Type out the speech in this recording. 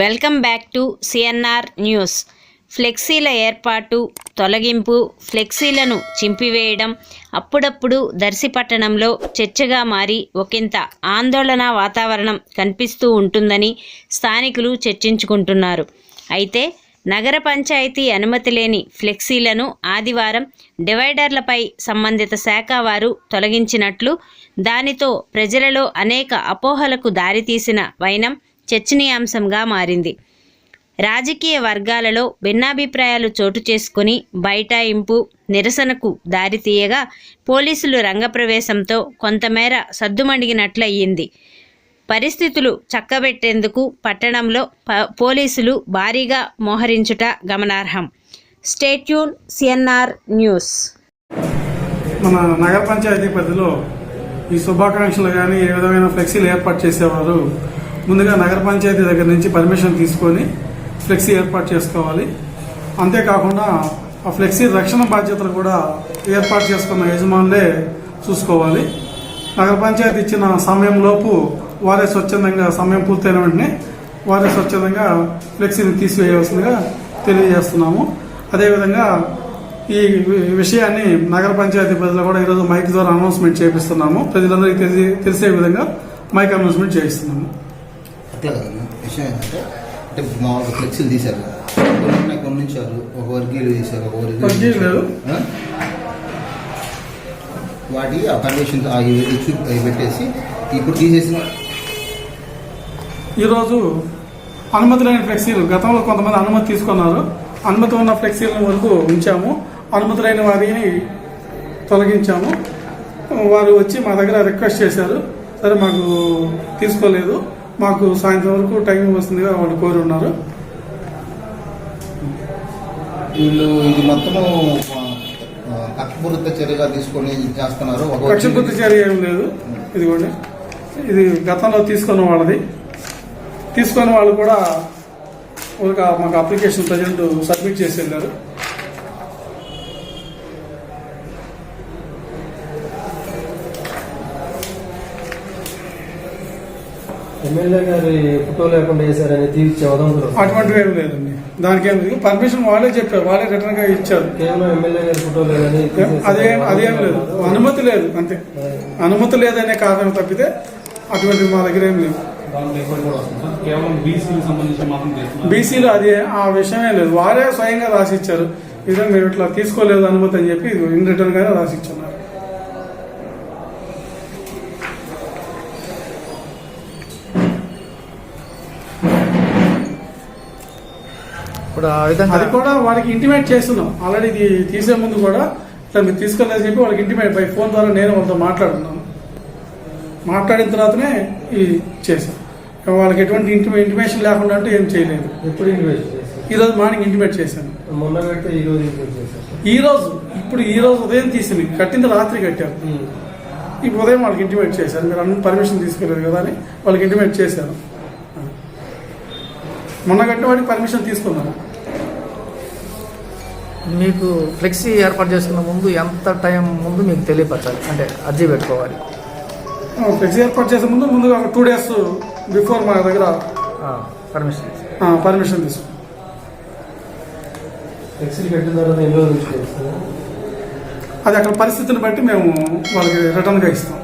Welcome back to CNR news. ఫ్లెక్సీల ఏర్పాటు తొలగింపు ఫ్లెక్సీలను చింపివేయడం అప్పుడప్పుడు దర్శి పట్టణంలో చర్చగా మారి ఒకంత ఆందోళన వాతావరణం కనిపిస్తూ ఉంటుందని స్థానికులు చర్చించుకుంటున్నారు. అయితే నగర పంచాయతీ అనుమతి లేని ఫ్లెక్సీలను ఆదివారం డివైడర్లపై సంబంధిత శాఖ వారు తొలగించినట్లు దానితో ప్రజలలో అనేక అపోహలకు దారితీసిన వైనం చర్చనీయాంశంగా మారింది. రాజకీయ వర్గాలలో భిన్నాభిప్రాయాలు చోటు చేసుకుని బైఠాయింపు నిరసనకు దారితీయగా పోలీసులు రంగప్రవేశంతో కొంతమేర సద్దుమణిగినట్లయింది పరిస్థితులు చక్కబెట్టేందుకు పట్టణంలో ప- పోలీసులు భారీగా మోహరించుట గమనార్హం. Stay tuned CNR news. మన నగర పంచాయతీ పరిధిలో ఈ శుభాకాంక్షలు కానీ ఏ విధమైన ఫ్లెక్సీలు ఏర్పాటు చేసేవారు ముందుగా నగర పంచాయతీ దగ్గర నుంచి పర్మిషన్ తీసుకొని ఫ్లెక్సీ ఏర్పాటు చేసుకోవాలి. అంతేకాకుండా ఆ ఫ్లెక్సీ రక్షణ బాధ్యతలు కూడా ఏర్పాటు చేసుకున్న యజమానులే చూసుకోవాలి. నగర పంచాయతీ ఇచ్చిన సమయంలోపు వారే స్వచ్ఛందంగా సమయం పూర్తయిన వెంటనే వారే స్వచ్ఛందంగా ఫ్లెక్సీని తీసివేయవలసిందిగా తెలియజేస్తున్నాము. అదేవిధంగా ఈ విషయాన్ని నగర పంచాయతీ ప్రజలు కూడా ఈరోజు మైక్ ద్వారా అనౌన్స్మెంట్ చేపిస్తున్నాము. ప్రజలందరికీ తెలిసి తెలిసే విధంగా మైక్ అనౌన్స్మెంట్ చేయిస్తున్నాము. అట్లా విషయం ఏంటంటే అంటే మామూలుగా ఫ్లెక్సీలు తీశారు. కదా ఉంచారు ఒక వర్గీలు తీశారు ఒక వర్గీలు? వాటి ఆ చూ- అవి పెట్టేసి ఇప్పుడు తీసేసిన ఈరోజు అనుమతి లేని ఫ్లెక్సీలు గతంలో కొంతమంది అనుమతి తీసుకున్నారు. అనుమతి ఉన్న ఫ్లెక్సీల వరకు ఉంచాము. అనుమతి లేని వారిని తొలగించాము. వారు వచ్చి మా దగ్గర రిక్వెస్ట్ చేశారు. సరే మాకు తీసుకోలేదు. మాకు సాయంత్రం వరకు టైం వస్తుందిగా వాళ్ళు కోరి ఉన్నారు. వీళ్ళు ఇది మొత్తము కక్షపూరిత చర్యగా తీసుకొని చేస్తున్నారు. ఒక కక్షపూర్తి చర్య ఏం లేదు. ఇదిగోండి. ఇది గతంలో తీసుకున్న వాళ్ళది. తీసుకున్న వాళ్ళు కూడా ఒక మాకు అప్లికేషన్ ప్రజెంట్ సబ్మిట్ చేసి వెళ్ళారు. ఎమ్మెల్యే గారి ఫోటో లేకుండా వేశారని తీర్చే వదంతులు అటువంటివి ఏం లేదండి. దానికి ఏం లేదు. పర్మిషన్ వాళ్ళే చెప్పారు. వాళ్ళే రిటర్న్గా ఇచ్చారు. కేవలం ఎమ్మెల్యే గారి ఫోటో లేదని. అదేం అదేం లేదు. అనుమతి లేదు అంతే. అనుమతి లేదనే కారణం తప్పితే అటువంటి మా దగ్గర ఏం లేదు. బీసీలో అది ఆ విషయమే లేదు. వారే స్వయంగా రాసిచ్చారు ఇదే మేము ఇట్లా తీసుకోలేదు అనుమతి అని చెప్పి ఇన్ రిటర్న్ గానే రాసిచ్చున్నారు ఇప్పుడు ఆ విధంగా అది కూడా వాళ్ళకి ఇంటిమేట్ చేస్తున్నాం. ఆల్రెడీ ఇది తీసే ముందు కూడా ఇట్లా మీరు తీసుకోలేదని చెప్పి వాళ్ళకి ఇంటిమేట్ బై ఫోన్ ద్వారా నేను వాళ్ళతో మాట్లాడుతున్నాను. మాట్లాడిన తర్వాతనే ఇది చేశాం. వాళ్ళకి ఎటువంటి ఇంటిమే ఇంటిమేషన్ లేకుండా అంటే ఏం చేయలేదు. ఎప్పుడు ఇన్వెస్ట్ చేశారు? ఈ రోజు మార్నింగ్ ఇంటిమేట్ చేశాను. మొన్న పెడితే ఈ రోజు ఇన్వెస్ట్ చేశారు. ఈ రోజు ఇప్పుడు ఈ రోజు ఉదయం తీసింది. కట్టింది రాత్రి కట్టారు. ఇప్పుడు ఉదయం వాళ్ళకి ఇంటిమేట్ చేశారు. మీరు అన్ని పర్మిషన్ తీసుకోలేదు కదా అని వాళ్ళకి ఇంటిమేట్ చేశాను మొన్న కట్టిన వాడికి పర్మిషన్ తీసుకున్నాను. మీకు ఫ్లెక్సీ ఏర్పాటు చేసుకున్న ముందు ఎంత టైం ముందు మీకు తెలియపరచాలి? అంటే అర్జీ పెట్టుకోవాలి. ఫ్లెక్సీ ఏర్పాటు చేసే ముందు ముందుగా ఒక టూ డేస్ బిఫోర్ మా దగ్గర పర్మిషన్ పర్మిషన్ తీసుకున్నాం ఎక్సిల్ కట్టిన తర్వాత ఎన్ని రోజులు అది అక్కడ పరిస్థితిని బట్టి మేము వాళ్ళకి రిటర్న్గా ఇస్తాం.